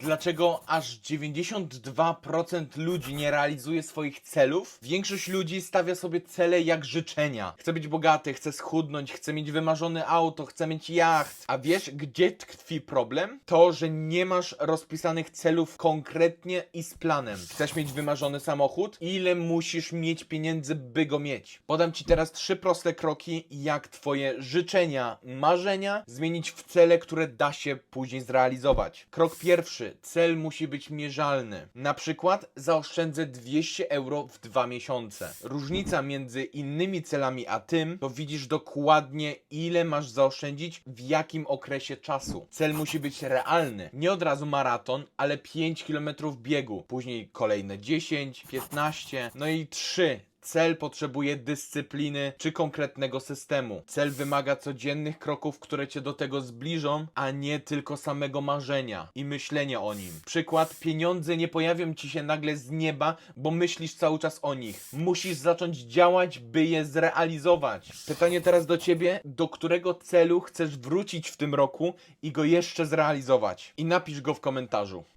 Dlaczego aż 92% ludzi nie realizuje swoich celów? Większość ludzi stawia sobie cele jak życzenia. Chce być bogaty, chce schudnąć, chce mieć wymarzone auto, chce mieć jacht. A wiesz, gdzie tkwi problem? To, że nie masz rozpisanych celów konkretnie i z planem. Chcesz mieć wymarzony samochód? Ile musisz mieć pieniędzy, by go mieć? Podam ci teraz trzy proste kroki, jak twoje życzenia, marzenia zmienić w cele, które da się później zrealizować. Krok pierwszy. Cel musi być mierzalny. Na przykład zaoszczędzę 200 euro w dwa miesiące. Różnica między innymi celami a tym, to widzisz dokładnie ile masz zaoszczędzić w jakim okresie czasu. Cel musi być realny. Nie od razu maraton, ale 5 km biegu. Później kolejne 10, 15, no i 3. Cel potrzebuje dyscypliny czy konkretnego systemu. Cel wymaga codziennych kroków, które cię do tego zbliżą, a nie tylko samego marzenia i myślenia o nim. Przykład: pieniądze nie pojawią ci się nagle z nieba, bo myślisz cały czas o nich. Musisz zacząć działać, by je zrealizować. Pytanie teraz do ciebie: do którego celu chcesz wrócić w tym roku i go jeszcze zrealizować? I napisz go w komentarzu.